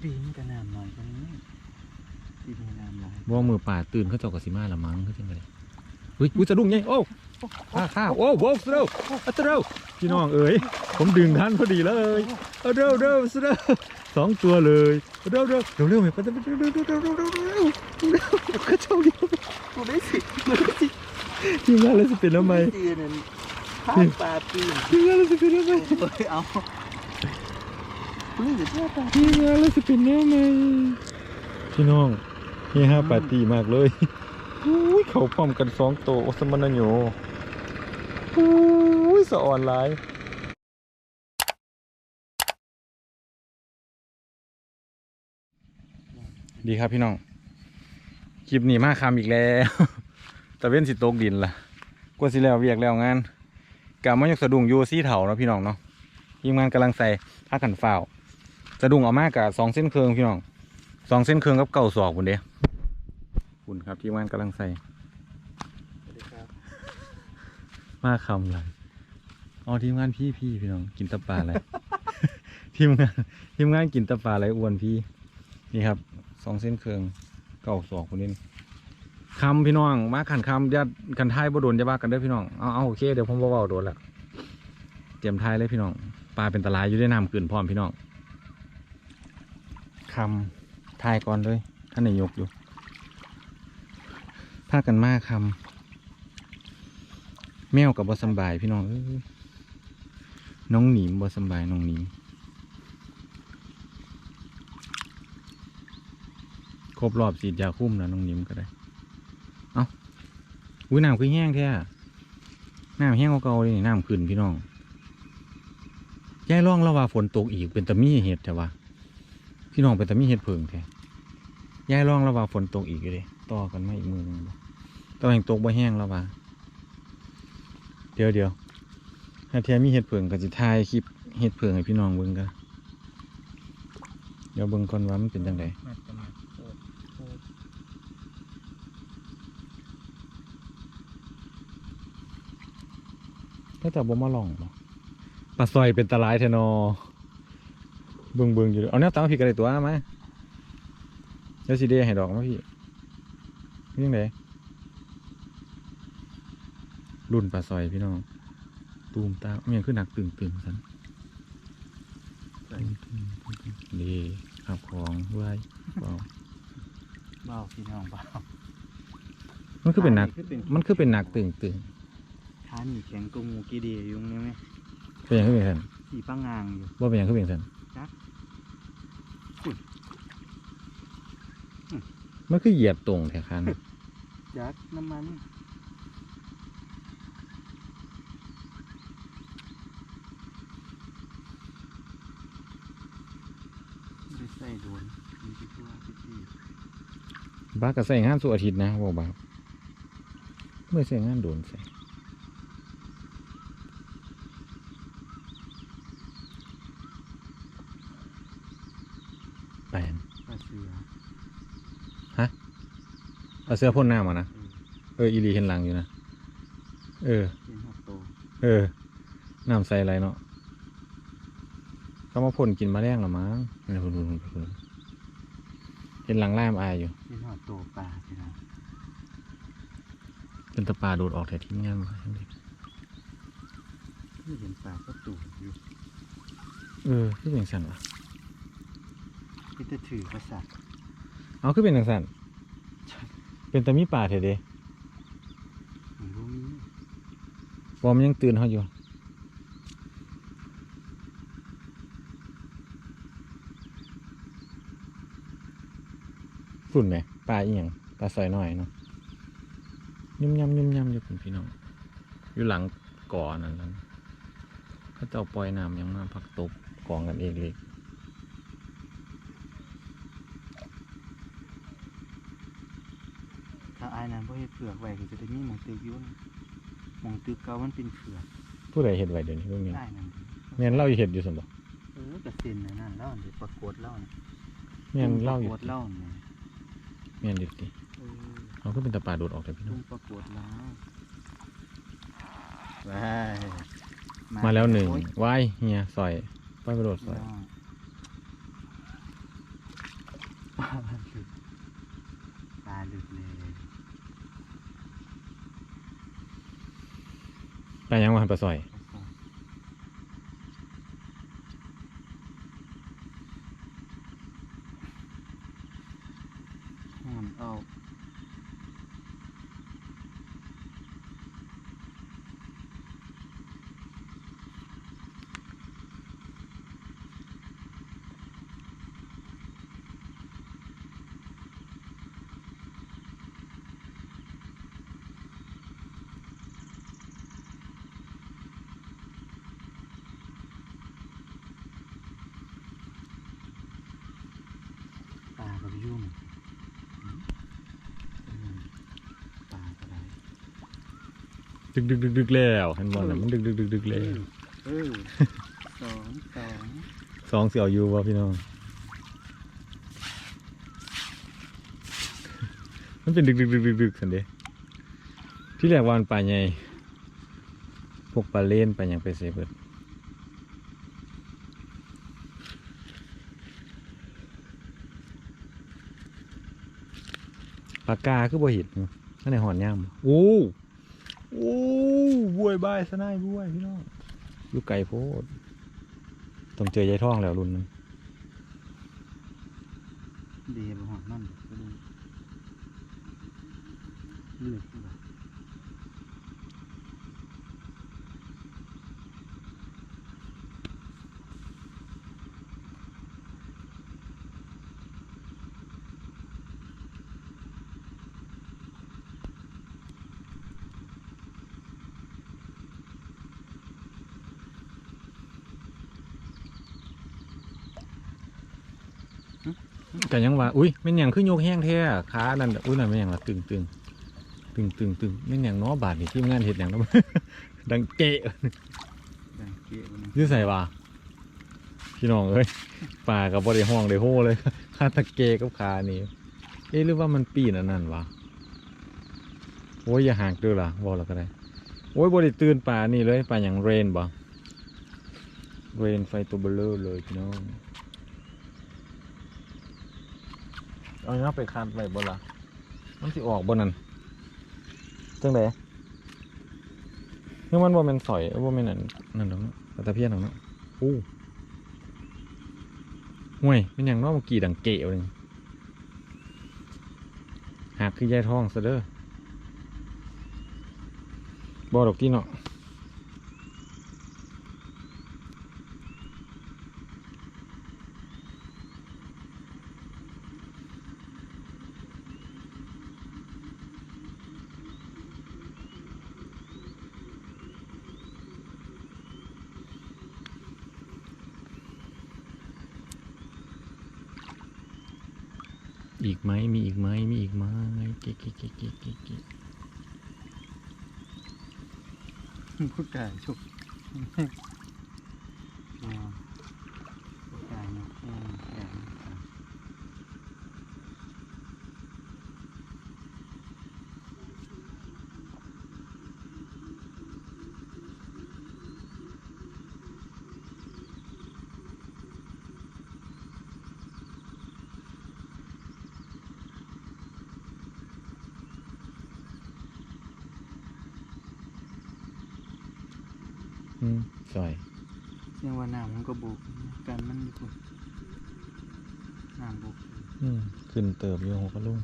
ปีนี้ก็น้ำหน่อยกว่านี้ปีนี้น้ำหลายบ่มือป่าตื่นเขาเจ้าก็สิมาละมั้งเขาจังไดเฮ้ยอุ้ยสะดุ้งไงโอ้ข้าข้าโอ้โหสะดุ้งสะดุ้งพี่น้องเอ๋ยผมดึงทันพอดีเลยเอาเร็วเร็วสะดุ้งสองตัวเลยเร็วเร็วเร็วเร็วเร็วเร็วเร็วเร็วเร็วเร็วเร็วเร็วเร็วเร็วกระเจ้าเดียวกูได้สิกูได้สิทีมงานเลยสิเป็นแล้วไหมตีนั่นข้าปลาปีนทีมงานเลยสิเป็นแล้วไหมเอ้ยเอาคุณนี่จะเชื่อปลาที มงานเลยสิเป็นแล้วไหมพี่น้องเฮียฮาปาร์ตี้มากเลยอุ้ยเขาพร้อมกันสองโอสมันนโยอุ้ยสะอ่อนหลายดีครับพี่น้อง คลิปนี้มาคำอีกแล้วตะเว้นสิตกดินล่ะกว่าสิแล้วเวียกแล้วงานกะมายกสะดุ้งยูซี่เถาเนาะพี่น้องเนาะทีมงานกำลังใส่ผ้ากันฝ้าว สะดุ้งเออกมากะสองเส้นเครืองพี่น้องสองเส้นเครืองกับเก่าศอกคุณเด้คุณครับทีมงานกำลังใส่สวัสดีครับมาคำเลยอ๋อทีมงานพี่พี่พี่น้องกินตะปลาอะไรทีมงานทีมงานกินตะปลาอะไรอ้วนพี่นี่ครับสองเส้นเครืองเก่าศอกคนนี้คำพี่น้องมาขันคำยัดกันท้ายบ่โดนจะว่ากันเด้อพี่น้องเอาเอาโอเคเดี๋ยวผมบ่เว้าโดนละเตรียมท้ายเลยพี่น้องปลาเป็นตะลายอยู่ได้น้ำขึ้นพร้อมพี่น้อง คำทายก่อนเลยท่านนายกอยู่พากันมาคำแมวกับบ่สบายพี่น้องน้องหนีมบ่สบายน้องหนีมครบรอบฉีดยาคุ้มแล้วน้องหนีมก็ได้ เอ้าอุ้ยน้ำคือแห้งแท้น้ำแห้งกว่าเก่าเลยน้ำขึ้นพี่น้องแยายร้องแล้วว่าฝนตกอีกเป็นตะมีเห็ดแต่ว่า พี่น้องเป็นตะมีเห็ดเพิงแท้ยายร้องแล้วว่าฝนตกอีกเลยต่อกันมาอีกมือหนึงต่อแหงตกบ่แห้งแล้วว่าเดี๋ยวเดี๋ยวถ้าเทียมีเห็ดเผิงก็จะถ่ายคลิปเห็ดเผิงให้พี่น้องเบิ่งกันเดี๋ยวเบิ่งก่อนว่ามันเป็นจังไดแม่จะมาโอ้โหก็จะบ่มาลองปลาซอยเป็นตะลายแทนอ เบิ่งเบิ่งอยู่เด้อเอาแนวตั้งพี่กันเลยตัวมาเดี๋ยวสิเดให้ดอกมาพี่นี่จังไดรุ่นปลาซอยพี่น้อง ตูมตามเมียงขึ้นหนักตึงตึงสันดีขับของไว้เปล่าเบาพี่น้องเบามันคือเป็นหนักคือเป็นมันคือเป็นหนักตึงตึงขาหนีแข็งกว่าหมูกีเดียยุงเนี่ยไหมเป็นอย่างคือเป็นสันสีป้างางอยู่ว่าเป็นอย่างคือเป็นสัน จ๊ะอุ๊ยอื มมันคือเหยียบตรงแถวคันยัดน้ำมันไม่ใส่โดนมีที่ตัวที่ที่บ้าก็ใส่งานสุอาทิตย์นะบอกบ้าเมื่อใส่งานโดนใส่แปลน ปลาเสือ เอาเสื้อพ่นหน้ามานะ เออเอออีหลีเห็นหลังอยู่นะ เออเป็นหัวโตเออ น้ำใส่อะไรเนาะเขามาพ่นกินแมาแรงหรอมั้งนี่พุ่นพุ่นพุ่นพุ่นเห็นหลังแรมอายอยู่เป็นหัวโตปลาพี่น้องเป็นตะปาโดดออกแต่ทิ้งงานมาไม่เห็นปลาก็ตูอยู่เออคือเป็นสันวะที่จะถือภาษาทเอาคือเป็นสัน เป็นตะมีป่าเถอะเด้ของรู้มีวอมนยังตื่นเขาอยู่ฝุ่นไหมปลาอีหยังปลาซอยหน่อยเนาะยุ่มยำยุ่มยำอยู่คุณพี่น้องอยู่หลังก่อนั่นแหล้วเขาเจ้าปล่อยน้ำยังมาพักตกกองกันเองเลยาอายน้ำเพราะเห็ดเผือกไว้ก็จะได้มีหมองตึกอยุ่นหมองตึกเก่ามันเป็นเผือกผู้ใดเห็ดไว้เดี๋ยวนี้เรื่องนี้ได้นั่นแม่นเล่าอยู่เห็ดอยู่สมบ่เออกระเซ็นนะนั่นเล่าเดี๋ยวปรากฏเล่าน่ะแม่นเล่าอยู่ปรากฏเล่าเนี่ยแม่นอยู่ติเออเขาก็เป็นตะปาโดดออกแต่พี่น้ตุ้องมปรากฏแล้วว้ายมาแล้วหนึ่งโอ้ยว้ายเฮียซอยป้ายกระโดดซอยน้องปลาหลุดปลาหลุดเลย ปลายังว่าหันปลาสอย ห้ามเอา ปลากับ ยุ่งอืมอืมปลาก็ได้ดึกดึกดึกดึกแล้วเห็นบ่ล่ะมันดึกดึกดึกดึกเอแล้วอเออสองสองสองเสี่ยวอยู่บ่พี่น้อง มันเป็นดึกดึกดึกดึกดึกสันเดะที่แรกวามันปลาใหญ่พวกปลาเล่นปลาหยังไปเสยเบิดากาคือบ่เห็นนั่นในหอนย่างบ่โอ้โอ้บวยบายสนายบวยพี่น้องอยู่ไกลโพดต้องเจอยายท่องแล้วรุ่นนึงเดียบหัวนั่นก็ดูเลือด แบบแต่ยังว่าอุ้ยแม่นหยังขึ้นโยกแห้งแท้ขานั่นน่ะอุ้ยนั่นแม่นหยังละตึงตึงตึงตึงตึงแม่นหยังเน้อบาดนี่ทีมงานเห็ดหยังเนาะดังเกะดังเกี้ยวนะอยื้อใส่ว่าพี่น้องเอ้ยป่ากับบริห้องได้โฮเลยคาตะเกะกับขานี่เอ๊ะหรือว่ามันปีนอันนั้นวะโอ้ยอย่าห่างเด้อล่ะบอกแล้วก็ได้โอ้ยบริตื่นป่านี่เลยป่าอย่างเรนบ่เรนไฟตัวเบลเลอร์เลยพี่น้อง เอาเนาะไปคันไปบ่ล่ะมันสิออกบ่นั่นจังไดคือมันบ่แม่นสอยบ่แม่นนั่นนั่นดอกเนาะตะเพียนดอกเนาะอู้ห่วยเป็นหยังนาะเมื่อกี้ดังเกะเลยหากคือยายทองซะเด้อบ่ดอกที่เนาะ อีกไหมมีอีกไหมมีอีกไหมกิ๊กะเกะเกกิ๊กกิ๊กผู้กายชุบอ่าผู้กายนกแก้วแก้วครับ อืมสอยเสียงว่าน้ำมันก็บุกกันมันอยู่พุ่นน้ำบุกอืมขึ้นเติบอยู่หกกระลุง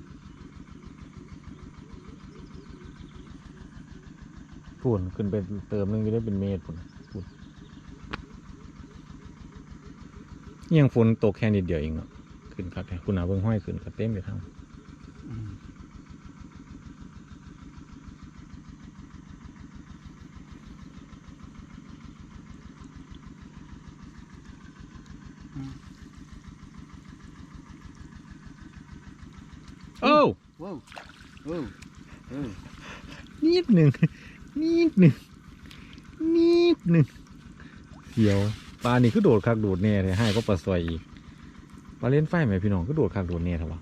ฝุ่นขึ้นไปเติมหนึงอยู่ได้เป็นเมตรฝุ่นฝุ่นยังฝนตกแค่นิดเดียวเองเนาะขึ้นครับแค่คุณอาเบิ่งห้อยขึ้นก็เต็มเลยทั้ง อืมอืม โอ้ ว้าวว้าวเออนิดหนึ่งนิดหนึ่งนิดหนึ่งเสียวปลานี่คือโดดคักโดดแน่เลยให้ก็ปลาซอยอีกปลาเล่นไฟไหมพี่น้องก็โดดคักโดดแน่เถอะวะ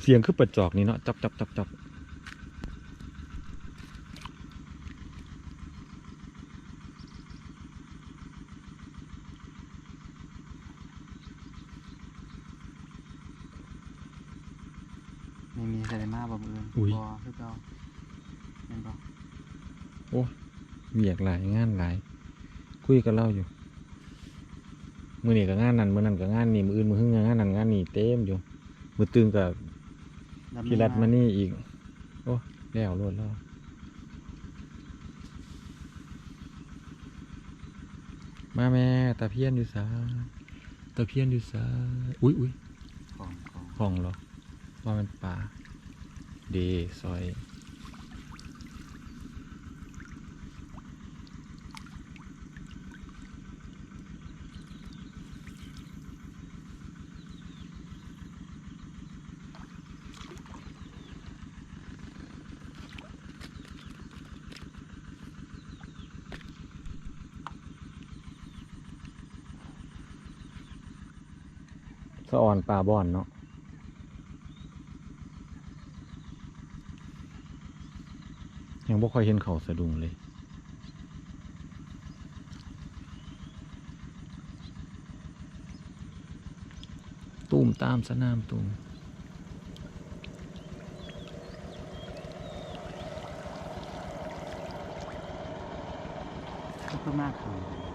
เสียงคือประจอกนี่เนาะจับจับจับจับ มีมีใส่มาบ่มืออุ้ย บ่คือเก่าแม่นบ่เวียกหลายงานหลาย คุยกับเราอยู่ มือนี่กับงานนั้นมือนั้นกับงานนี่มืออื่นมือหึ่งกับงานนั้นงานนี่เต็มอยู่ มือตึงกับดำพี่รัดมานี่อีก โอ้แล้วรวดแล้วมาแม่ตะเพียนอยู่ซาตะเพียนอยู่ซาอุ้ยอุ้ยของของห้องเหรอว่ามันป่าเดีซอยสะอ่อนปลาบ่อนเนาะ ยังบ่ค่อยเห็นเขาสะดุ้งเลยตูมตามสนามตูมก็มากคือโ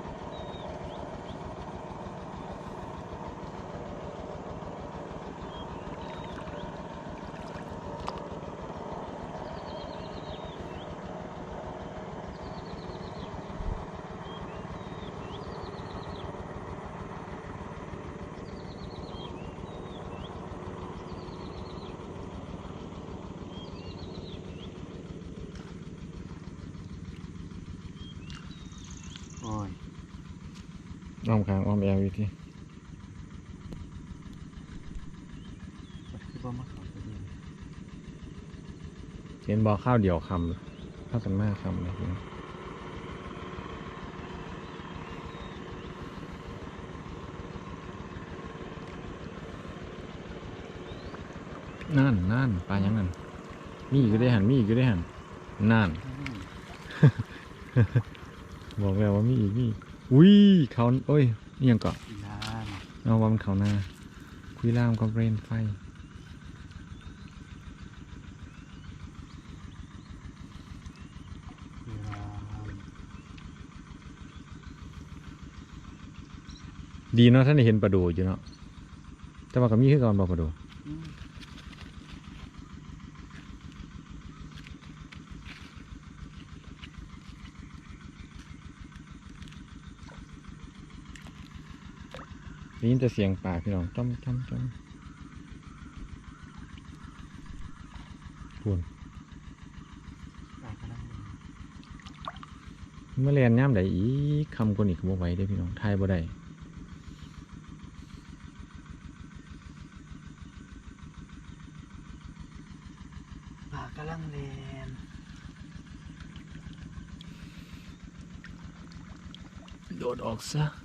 อ้ยอ้อมคางอ้อมแอวอยู่ที่มันคือบ่มาเขาจะดีเห็นบ่อข้าวเดียวคำเลยข้าวกันมากคำเลยพี่น้องนั่นนั่นปลายังนั่นมีอีกก็ได้หันมีอีกก็ได้หันนั่น บอกแล้วว่ามีอีกมีอีกอุ้ยเขาโอ้ยนี่ยังเกาะอีลานเอาว่ามันเขาหน้าคุยล่ามกับเรนไฟอีลานดีเนาะท่านได้เห็นปลาโดูอยู่เนาะแต่ว่าก็มีคือก่อนบอกปลาโดู ได้ยินแต่เสียงปลาพี่น้องจ้อมจ้อมจ้อมพูนปลากำลังดีเมื่อเรียนย่ำใดอีกคำคนอีกบ่ไหวได้อพี่น้องทายบ่ได้ปลากำลังเล่นโดดออกซะ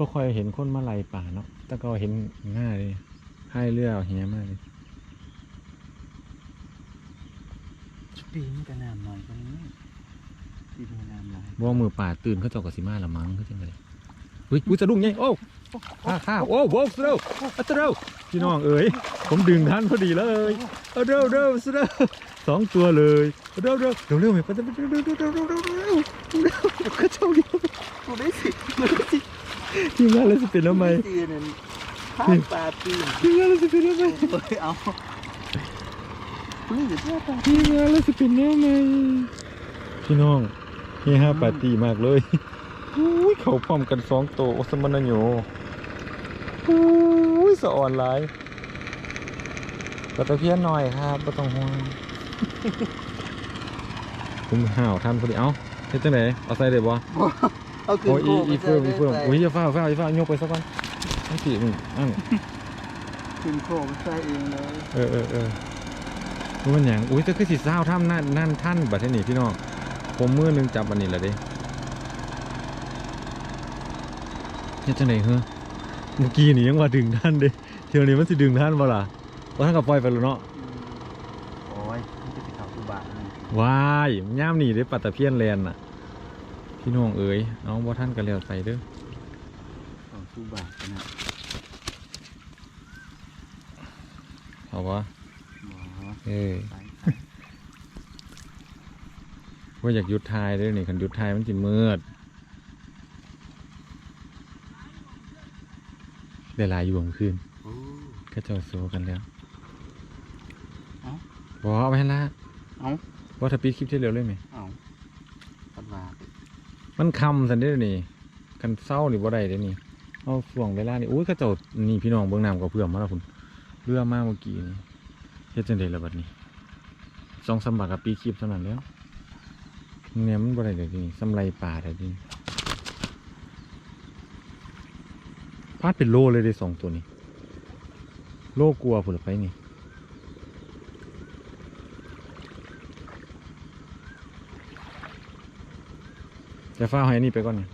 บ่ค่อยเห็นคนมาไล่ป่าเนาะแต่ก็เห็นง่ายเลยให้เรือเอาเฮียมากเลยปีนี้ก็น้ำหน่อยกว่านี้ปีนี้น้ำหลายบ่ว่ามือป่าตื่นเขาเจ้าก็สิมาละมั้งคือจังไดเฮ้ยอุ้ยสะดุ้งไงโอ้ข้าข้าโอ้โหสะดุ้งอัตเร็วพี่น้องเอ๋ยผมดึงทันพอดีเลยเอาเร็วเร็วสะดุ้งสองตัวเลยเร็วเร็วเร็วเร็วเร็วเร็วเร็วเร็วเร็วเร็วเร็วเร็วเร็วเร็วเร็วเขาเจ้าเดียวกูได้สิกูได้สิ ทีมงานแล้วสิเป็นทำไมตีนั่นข้างปลาปีนทีมงานแล้วสิเป็นทำไมเฮ้ยเอาปื้อเจ้าตาทีมงานแล้วสิเป็นแนวไหนพี่น้องเฮฮาปาร์ตี้มากเลยอุ้ยเขาพร้อมกันสองโตวโอสมานโยอุ้ยสะอ่อนหลายกระตะเพียนหน่อยครับไม่ต้องห่วงผมห่าวทำพอดีเอ้าเฮ็ดจังไดเอาใส่ได้บ่ เอาขึ้นโอ้ยอีโค้งอีเฟิร์มอีเฟิร์มใส่อุ้ยอย่าฟ้าวฟ้าวอย่าฟ้าวยกไปซะก่อนไอ้สิมันอันขึ้นโค้งใส่เองเลยเออเออเออรู้มันหยังอุ้ยแต่คือสิซ้าวทำนั่นนั่นท่านบัดเทอนี่พี่น้องผมมือหนึงจับอันนี้แหละเด้เฮ็ดจังได๋เฮ้อเมื่อกี้นี่ยังว่าดึงท่านเด้เที่ยวนี้มันสิดึงท่านบ่ล่ะบ่ท่านก็ปล่อยไปแล้วเนาะโอ้ยมันจะไปเข้าตุบะนี่ว้ายย่ามนี่เด้ปัตตะเพียนแลนน่ะ พี่น้องเอ๋ยเอาบ่ท่านก็แล้วไปเด้อเข้าตุบะขนาดเอาวะหมอเออไปว่าอยากหยุดทายเด้วยนี่คันหยุดทายมันสิมืดได้หลายอยู่บ่คืนโอ้ก็เจ้าโซกันแล้วเอ้าบอกเอาไปให้ละเอ้าว่าถ้าปีคลิปที่เร็วเลยไหมเอาปัดว่าไป มันคำสันเด้อนี่กันเศร้านี่บ่ได้เด้อนี่เอาส่วงเวลานี่อุ้ยก็เจ้านี่พี่น้องเบื้องน้ำก็เพื่อมมาแล้วคุณเรือมากเมื่อกี้นี่เฮ็ดจังได๋ล่ะบัดนี้สองสมบาทกับปีคลิปเท่านั้นแล้วเนี่ยมันบ่ได้เดี๋ยวนี้สำไรป่าได้ดิพาดเป็นโลเลยเด้สองตัวนี้ โลกลัวผลไปนี่ จะฟ้าให้อันนี่ไปก่อนเนี่ย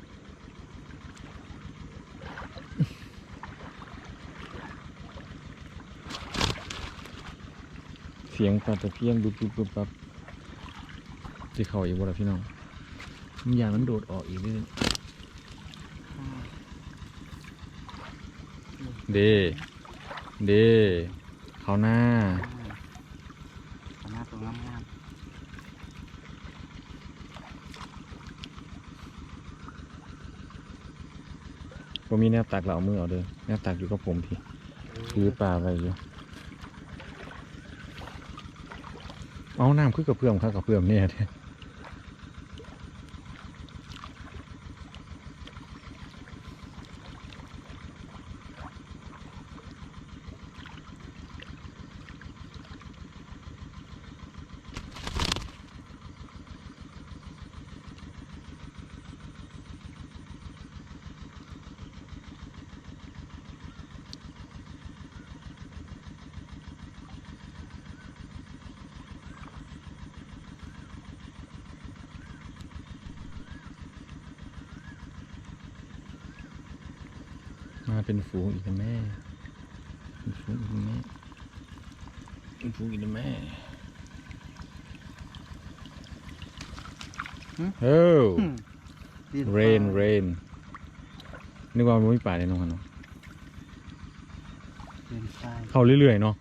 เสียงปลาตะเพียนบุบบุบบุบปับที่เขาอีกบ่ล่ะพี่น้องมันอย่างนั้นโดดออกอีกเลยเด เด เขาหน้า ขนาดตรงงาม ผมมีแนบตักเหล่ามือเอาเด้อแนบตักอยู่กับผมพี่ๆถือปลาไปอยู่เอาน้ำขึ้นกับเพื่อมครับกับเพื่อมเนี่ย เป็นฝูงอีกนะแม่เป็นฝูงอีกนะแม่เป็นฝูงอีกนะแม่เฮ้ยอืมดิเรนเรนนึกว่ามันไม่ป่าเลยน้องคันเนาะเรนทรายเข้าเรื่อยๆเนาะ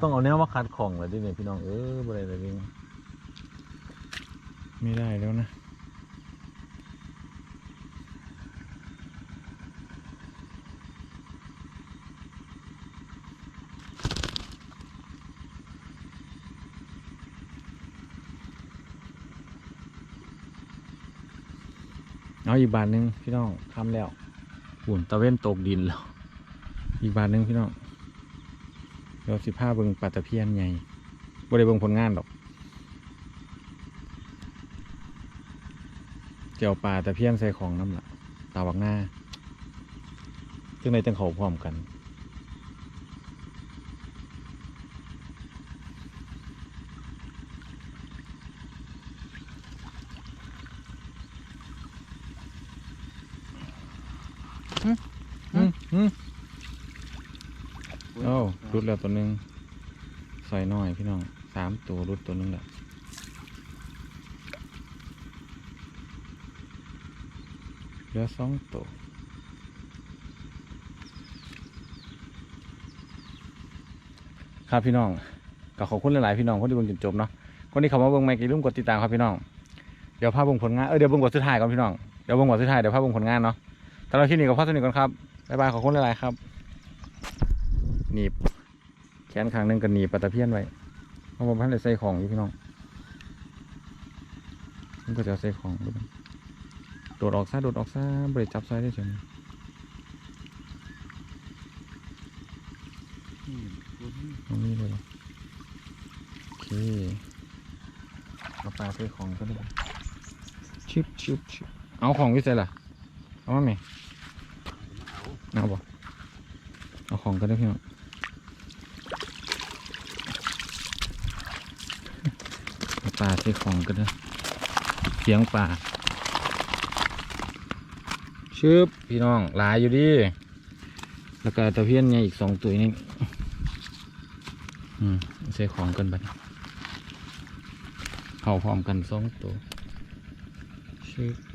ต้องเอาแนวมาคัดของเลยดิเนี่ยพี่น้องเออบ่ได้เลยดิไม่ได้แล้วนะ เอาอีกบานหนึ่งพี่น้องทำแล้วหุ่นตะเว้นตกดินแล้ว อีกบานหนึ่งพี่น้องเดี๋ยวสิผ้าเบิงปลาตะเพียนใหญ่บ่ได้เบิงผลงานหรอกเจียวปลาตะเพียนใส่ของน้ำละตาวักหน้าซึ่งในจังเขาพร้อมกัน อืม อืมโอ้รุดแล้วตัวหนึ่งใส่น้อยพี่น้องสามตัวรุดตัวหนึงแหละเหลือสองตัวครับพี่น้องก็ขอบคุณหลายๆพี่น้องคนที่เบิ่งจนจบเนาะคนที่เขามาเบิ่งไม่กี่ลืมกดติดตามครับพี่น้องเดี๋ยวภาพเบิ่งผลงานเออเดี๋ยวเบิ่งบทสุดท้ายก่อนพี่น้องเดี๋ยวเบิ่งบทสุดท้ายเดี๋ยวภาพเบิ่งผลงานเนาะแต่เราคลิปนี้ก็พอสนิทก่อนครับ บายบายขอบคุณหลายๆครับ หนีบ แขนข้างหนึงก็หนีบปลาตะเพียนไว้เพราะว่าพันได้ใส่ของอยู่พี่น้องมันก็จะใส่ของด้วยกันโดดออกซะโดดออกซะบริจับซอยได้เฉยอืมตัวนี้ตรงนี้เลยโอเคเอาปลาใส่ของก็ได้ชิบชิบชิบเอาของวิสัยล่ะเอามาไหม เอาบ่เอาของก็ได้พี่น้องปลาใส่ของก็ได้เสียงปลาชึบพี่น้องหลายอยู่ดิแล้วก็ตะเพียนไงอีกสองตัวนี่อืมใส่ของกันไปเข้าพร้อมกันสองตัวชึบ